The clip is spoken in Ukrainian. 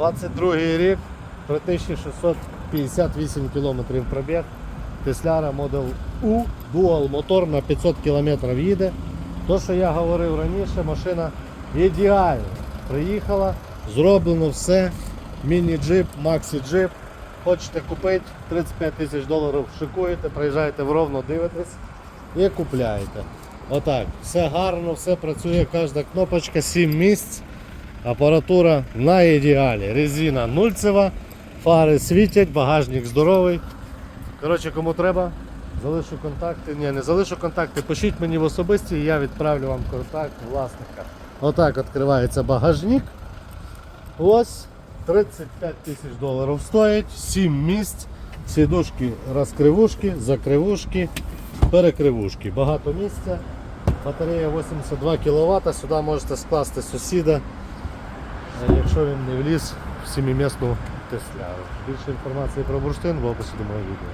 22 рік, 3658 кілометрів пробіг. Тесляра Model U, Dual мотор на 500 км їде. То, що я говорив раніше, машина ідеальна. Приїхала, зроблено все. Міні-джип, максі-джип. Хочете купити 35 тисяч доларів, шикуєте, приїжджаєте в Ровно, дивитесь і купляєте. Отак, все гарно, все працює, кожна кнопочка, 7 місць. Апаратура на ідеалі. Резина нульцева, фари світять, багажник здоровий. Коротше, кому треба, залишу контакти. Ні, не залишу контакти, пишіть мені в особисті, і я відправлю вам контакт власника. Отак відкривається багажник. Ось 35 тисяч доларів стоїть, 7 місць, сідушки, розкривушки, закривушки, перекривушки. Багато місця. Батарея 82 кВт, сюди можете скласти сусіда, якщо він не вліз в 7-місну тесляру. Більше інформації про бурштин в описі до моєї відео.